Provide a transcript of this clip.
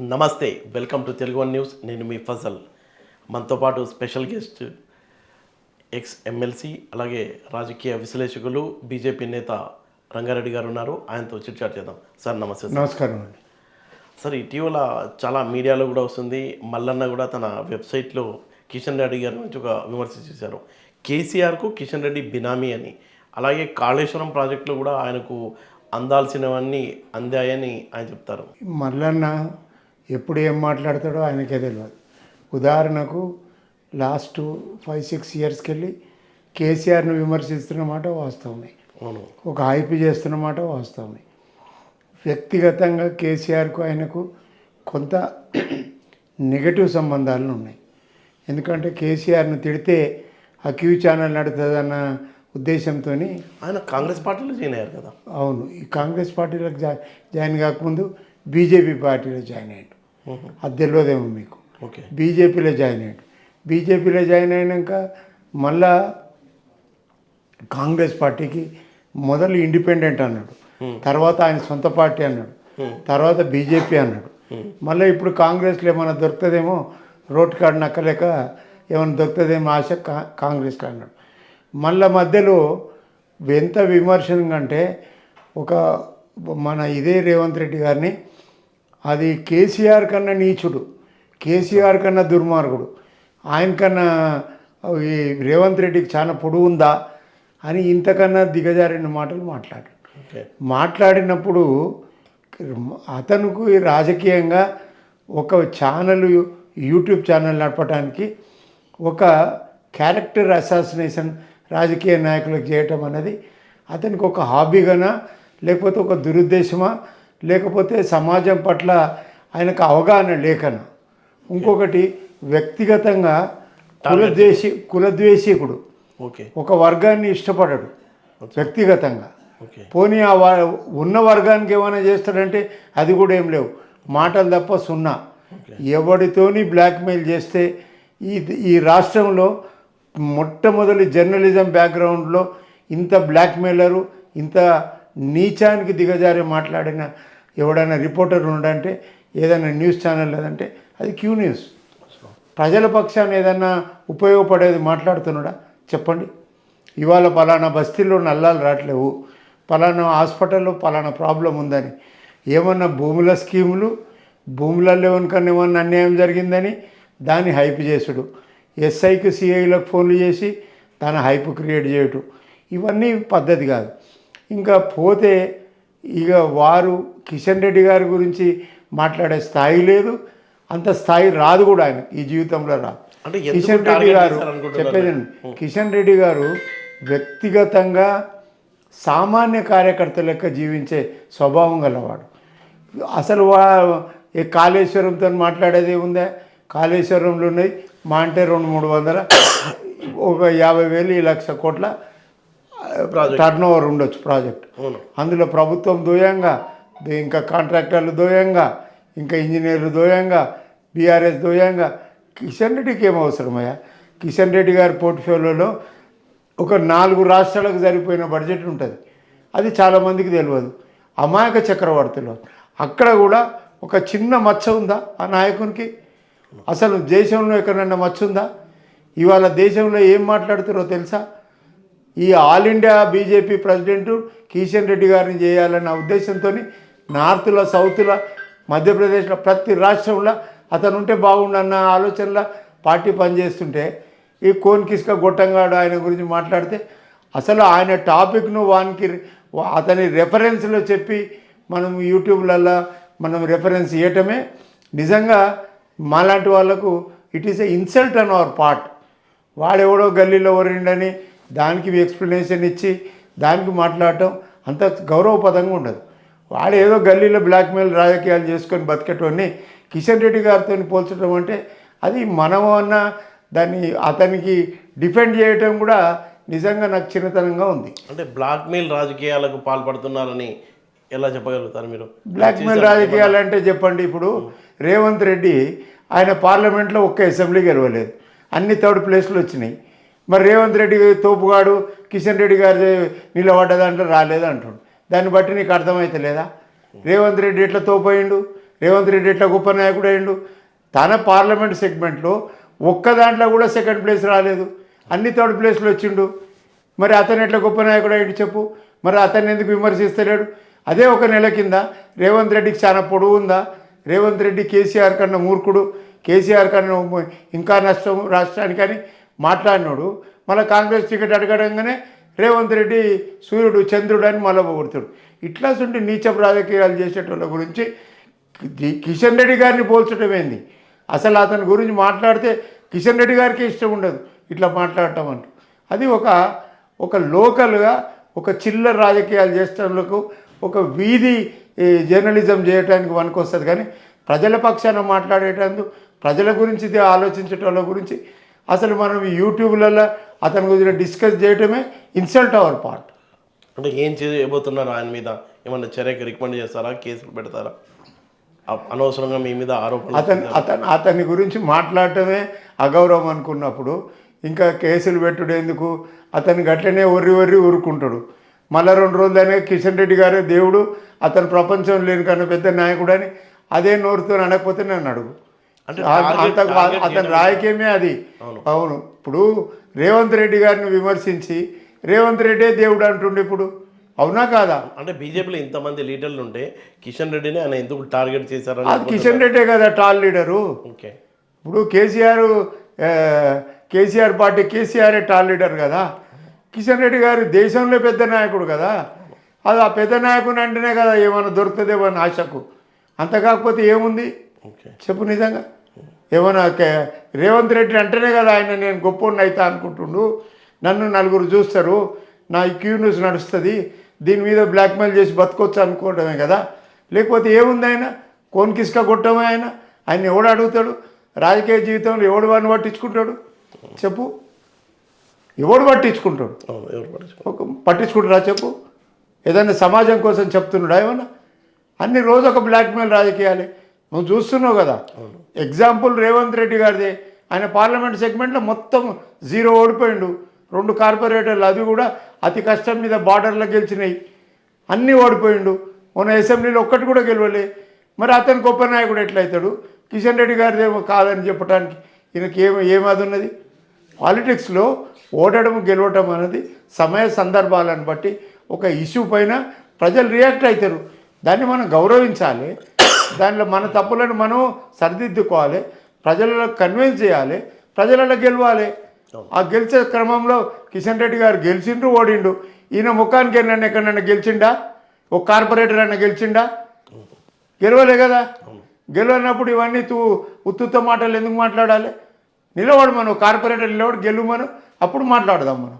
నమస్తే welcome to Telugu one news. నేను మీ ఫజల్. మనతో పాటు స్పెషల్ గెస్ట్ ఎక్స్ ఎమ్మెల్సీ అలాగే రాజకీయ విశ్లేషకులు బీజేపీ నేత రంగారెడ్డి గారు ఉన్నారు. ఆయనతో చిట్చాట్ చేద్దాం. సార్ నమస్తే నమస్కారం అండి. సార్ ఇటీవల చాలా మీడియాలో కూడా వస్తుంది. మల్లన్న కూడా తన వెబ్సైట్లో కిషన్ రెడ్డి గారి నుంచి ఒక విమర్శ చేశారు. కేసీఆర్కు కిషన్ రెడ్డి బినామీ అని. అలాగే కాళేశ్వరం ప్రాజెక్టులో కూడా ఆయనకు అందాల్సినవన్నీ అందాయని ఆయన చెప్తారు. మల్లన్న ఎప్పుడు ఏం మాట్లాడతాడో ఆయనకే తెలియదు ఉదాహరణకు లాస్ట్ ఫైవ్ సిక్స్ ఇయర్స్కి వెళ్ళి కేసీఆర్ను విమర్శిస్తున్న మాట వాస్తవమే ఒక హైప్ చేస్తున్న మాట వాస్తవమే వ్యక్తిగతంగా కేసీఆర్కు ఆయనకు కొంత నెగటివ్ సంబంధాలు ఉన్నాయి. ఎందుకంటే కేసీఆర్ను తిడితే ఆ క్యూ ఛానల్ నడుతుందన్న ఉద్దేశంతో ఆయన కాంగ్రెస్ పార్టీలో జాయిన్ అయ్యారు కదా. అవును. ఈ కాంగ్రెస్ పార్టీలోకి జా జాయిన్ కాకముందు బీజేపీ పార్టీలో జాయిన్ అయ్యాడు. అది తెలియదేమో మీకు. ఓకే. బీజేపీలో జాయిన్ అయ్యాడు. బీజేపీలో జాయిన్ అయినాక మళ్ళా కాంగ్రెస్ పార్టీకి మొదలు ఇండిపెండెంట్ అన్నాడు. తర్వాత ఆయన సొంత పార్టీ అన్నాడు. తర్వాత బీజేపీ అన్నాడు. మళ్ళీ ఇప్పుడు కాంగ్రెస్లో ఏమైనా దొరుకుతుందేమో రోడ్ కార్డు నక్కలేక ఏమైనా దొరుకుతుందేమో ఆశ కా- కాంగ్రెస్లో అన్నాడు. మళ్ళా మధ్యలో ఎంత విమర్శనం అంటే ఒక మన ఇదే రేవంత్ రెడ్డి గారిని అది కేసీఆర్ కన్నా నీచుడు కేసీఆర్ కన్నా దుర్మార్గుడు. ఆయన కన్నా ఈ రేవంత్ రెడ్డికి చాలా పొడువు ఉందా అని ఇంతకన్నా దిగజారిన మాటలు మాట్లాడాడు. ఓకే. మాట్లాడినప్పుడు అతనుకు రాజకీయంగా ఒక ఛానల్ యూట్యూబ్ ఛానల్ నడపడానికి ఒక క్యారెక్టర్ అసాసినేషన్ రాజకీయ నాయకులకు చేయటం అనేది అతనికి ఒక హాబీగానా లేకపోతే ఒక దురుద్దేశమా లేకపోతే సమాజం పట్ల ఆయనకు అవగాహన లేకనా ఇంకొకటి వ్యక్తిగతంగా కులద్వేషి కులద్వేషికుడు ఓకే. ఒక వర్గాన్ని ఇష్టపడడు వ్యక్తిగతంగా. పోనీ ఆ వా- ఉన్న వర్గానికి ఏమైనా చేస్తాడంటే అది కూడా ఏం లేవు. మాటలు తప్ప సున్నా. ఎవడితోని బ్లాక్మెయిల్ చేస్తే ఈ ఈ రాష్ట్రంలో మొట్టమొదటి జర్నలిజం బ్యాక్గ్రౌండ్లో ఇంత బ్లాక్మెయిలరు ఇంత నీచానికి దిగజారి మాట్లాడిన ఎవడైనా రిపోర్టర్ ఉండంటే ఏదైనా న్యూస్ ఛానల్ లేదంటే అది క్యూ న్యూస్. ప్రజల పక్షాన్ని ఏదైనా ఉపయోగపడేది మాట్లాడుతున్నాడా? చెప్పండి. ఇవాళ పలానా బస్తీల్లో నల్లాలు రావట్లేవు పలానా హాస్పిటల్లో పలానా ప్రాబ్లం ఉందని. ఏమన్నా భూముల స్కీములు భూములలో ఎవరికన్నా ఏమన్నా అన్యాయం జరిగిందని దాన్ని హైప్ చేసుడు. ఎస్ఐకి సిఐలకు ఫోన్లు చేసి దాని హైప్ క్రియేట్ చేయటం ఇవన్నీ పద్ధతి కాదు. ఇంకా పోతే ఇక వారు కిషన్ రెడ్డి గారి గురించి మాట్లాడే స్థాయి లేదు అంత స్థాయి రాదు కూడా ఆయన ఈ జీవితంలో రాదు కిషన్ రెడ్డి గారు? చెప్పేదండి కిషన్ రెడ్డి గారు వ్యక్తిగతంగా సామాన్య కార్యకర్త లెక్క జీవించే స్వభావం గలవాడు. అసలు వా ఏ కాళేశ్వరంతో మాట్లాడేది ఉందా? కాళేశ్వరంలో ఉన్నాయి మా అంటే రెండు మూడు వందల ఒక యాభై వేలు ఈ లక్ష కోట్ల టర్న్ ఓవర్ ఉండొచ్చు ప్రాజెక్ట్. అందులో ప్రభుత్వం దోయంగా ఇంకా కాంట్రాక్టర్లు దోయంగా ఇంకా ఇంజనీర్లు దోయంగా బీఆర్ఎస్ దోయంగా. కిషన్ రెడ్డికి ఏం అవసరమయ్యా? కిషన్ రెడ్డి గారి పోర్ట్ఫోలియోలో ఒక నాలుగు రాష్ట్రాలకు సరిపోయిన బడ్జెట్ ఉంటుంది. అది చాలామందికి తెలియదు. అమాయక చక్రవర్తిలో. అక్కడ కూడా ఒక చిన్న మచ్చ ఉందా ఆ నాయకునికి? అసలు దేశంలో ఎక్కడన్నా మచ్చ ఉందా? ఇవాళ దేశంలో ఏం మాట్లాడుతారో తెలుసా? ఈ all India BJP president Kishan Reddy గారిని చేయాలన్న ఉద్దేశంతో నార్త్లో సౌత్లో మధ్యప్రదేశ్లో ప్రతి రాష్ట్రంలో అతను ఉంటే బాగుండన్న ఆలోచనలో పార్టీ పనిచేస్తుంటే ఈ కోన్ కిస్క గొట్టంగాడు ఆయన గురించి మాట్లాడితే అసలు ఆయన టాపిక్ను వానికి అతని రెఫరెన్స్లో చెప్పి మనం యూట్యూబ్లల్లో మనం రెఫరెన్స్ ఇవ్వటమే నిజంగా మాలాంటి వాళ్ళకు it is a insult on our part. వాడెవడో గల్లీలో వరిండని దానికి ఎక్స్ప్లెనేషన్ ఇచ్చి దానికి మాట్లాడటం అంత గౌరవపదంగా ఉండదు. వాడు ఏదో గల్లీలో బ్లాక్మెయిల్ రాజకీయాలు చేసుకొని బతికేటోని కిషన్ రెడ్డి గారితో పోల్చడం అంటే అది మనం అన్న దాన్ని అతనికి డిఫెండ్ చేయటం కూడా నిజంగా నాకు చిన్నతనంగా ఉంది. అంటే బ్లాక్మెయిల్ రాజకీయాలకు పాల్పడుతున్నారని ఎలా చెప్పగలుగుతారు మీరు? బ్లాక్మెయిల్ రాజకీయాలు అంటే చెప్పండి ఇప్పుడు రేవంత్ రెడ్డి ఆయన పార్లమెంట్లో ఒక్క అసెంబ్లీ గెలవలేదు. అన్ని థర్డ్ ప్లేస్లు వచ్చినాయి. మరి రేవంత్ రెడ్డి తోపుగాడు కిషన్ రెడ్డి గారు నిలబడ్డదంటే రాలేదు అంటుండు. దాన్ని బట్టి నీకు అర్థమైతే లేదా? రేవంత్ రెడ్డి ఎట్లా తోపోయిండు? రేవంత్ రెడ్డి ఎట్లా గొప్ప నాయకుడు అయిండు తన పార్లమెంట్ సెగ్మెంట్లో ఒక్క దాంట్లో కూడా సెకండ్ ప్లేస్ రాలేదు. అన్ని థర్డ్ ప్లేస్లు వచ్చిండు. మరి అతను ఎట్లా గొప్ప నాయకుడు అయ్యి చెప్పు. మరి అతన్ని ఎందుకు విమర్శిస్తలేడు? అదే ఒక నెల కింద రేవంత్ రెడ్డికి చాలా పొడవు ఉందా? రేవంత్ రెడ్డి కేసీఆర్ కన్నా మూర్ఖుడు. కేసీఆర్ కన్నా ఇంకా నష్టం రాష్ట్రానికని మాట్లాడినాడు. మళ్ళీ కాంగ్రెస్ టికెట్ అడగడంగానే రేవంత్ రెడ్డి సూర్యుడు చంద్రుడు అని మళ్ళీ పొగుడుతాడు. ఇట్లా ఉంటే నీచపు రాజకీయాలు చేసేటోళ్ళ గురించి కిషన్ రెడ్డి గారిని పోల్చడమేంది అసలు అతని గురించి మాట్లాడితే కిషన్ రెడ్డి గారికి ఇష్టం ఉండదు. ఇట్లా మాట్లాడటం అంటూ. అది ఒక ఒక లోకల్గా ఒక చిల్లర రాజకీయాలు చేసేటోళ్ళకు ఒక వీధి జర్నలిజం చేయడానికి వస్తుంది కానీ ప్రజల పక్షాన మాట్లాడేటందుకు ప్రజల గురించి ఇది ఆలోచించేటోళ్ళ గురించి అసలు మనం యూట్యూబ్లలో అతని గురించి డిస్కస్ చేయటమే ఇన్సల్ట్ అవర్ పార్ట్ అంటే ఏం చేయబోతున్నారు ఆయన మీద? ఏమన్నా చర్యకి రికమెండ్ చేస్తారా? కేసులు పెడతారా? అనవసరంగా మీ మీద ఆరోపణలు అతను అతను అతని గురించి మాట్లాడటమే అగౌరవం అనుకున్నప్పుడు ఇంకా కేసులు పెట్టుడు ఎందుకు అతను గట్లనే ఒర్రి ఒర్రి ఊరుకుంటాడు. మళ్ళా రెండు రోజులనే కిషన్ రెడ్డి గారే దేవుడు అతను ప్రపంచం లేని కన్నా పెద్ద నాయకుడు అని అదే నోరుతో అనకపోతే నన్ను అడుగు. అంటే అతని రాజకీయమే అది. అవును. ఇప్పుడు రేవంత్ రెడ్డి గారిని విమర్శించి రేవంత్ రెడ్డే దేవుడు అంటుండే ఇప్పుడు. అవునా కాదా? అంటే బీజేపీలో ఇంతమంది లీడర్లు ఉంటే కిషన్ రెడ్డిని ఆయన ఎందుకు టార్గెట్ చేశారని అది కిషన్ రెడ్డే కదా టాల్ లీడరు ఓకే. ఇప్పుడు KCR KCR party KCR tall leader కదా. కిషన్ రెడ్డి గారు దేశంలో పెద్ద నాయకుడు కదా. అది ఆ పెద్ద నాయకుని అంటేనే కదా ఏమైనా దొరుకుతుందేమో అని ఆశకు. అంత కాకపోతే ఏముంది? చెప్పు నిజంగా. ఏమైనా కే- రేవంత్ రెడ్డి అంటేనే కదా ఆయన నేను గొప్ప అవుతా అనుకుంటుండు. నన్ను నలుగురు చూస్తారు. నా ఈ క్యూ న్యూస్ నడుస్తుంది. దీని మీద బ్లాక్మెయిల్ చేసి బతకొచ్చు అనుకోవడమే కదా. లేకపోతే ఏముంది ఆయన? కోన్కిస్క కొట్టమే ఆయన. ఆయన ఎవడు అడుగుతాడు? రాజకీయ జీవితంలో ఎవడు వాడిని పట్టించుకుంటాడు? చెప్పు. ఎవడు పట్టించుకుంటాడు? ఒక పట్టించుకుంటారా చెప్పు? ఏదైనా సమాజం కోసం చెప్తున్నాడా ఏమన్నా? అన్ని రోజు ఒక బ్లాక్మెయిల్ రాజకీయాలే. నువ్వు చూస్తున్నావు కదా. ఎగ్జాంపుల్ రేవంత్ రెడ్డి గారిది. ఆయన పార్లమెంట్ సెగ్మెంట్లో మొత్తం జీరో ఓడిపోయిండు. రెండు కార్పొరేటర్లు అవి కూడా అతి కష్టం మీద బార్డర్లో గెలిచినాయి. అన్నీ ఓడిపోయిండు. మొన్న అసెంబ్లీలో ఒక్కటి కూడా గెలవలే. మరి అతను గొప్ప నాయకుడు ఎట్లయితాడు? కిషన్ రెడ్డి గారిదేమో కాదని చెప్పడానికి ఈయనకి ఏమి ఏమది ఉన్నది? పాలిటిక్స్లో ఓడడం గెలవటం అనేది సమయ సందర్భాలను బట్టి ఒక ఇష్యూ పైన ప్రజలు రియాక్ట్ అవుతారు దాన్ని మనం గౌరవించాలి. దానిలో మన తప్పులను మనం సరిదిద్దుకోవాలి ప్రజలలో కన్విన్స్ చేయాలి ప్రజలలో గెలవాలి. ఆ గెలిచే క్రమంలో కిషన్ రెడ్డి గారు గెలిచిండ్రు ఓడిండు ఈయన ముఖానికి నన్ను ఎక్కడన్నా గెలిచిండా? ఒక కార్పొరేటర్ అన్న గెలిచిండా? గెలవలే కదా. గెలవనప్పుడు ఇవన్నీ తూ ఉత్తుత్త మాటలు ఎందుకు మాట్లాడాలి? నిలబడు మనం కార్పొరేటర్ నిలబడి గెలువు మనం అప్పుడు మాట్లాడదాం మనం.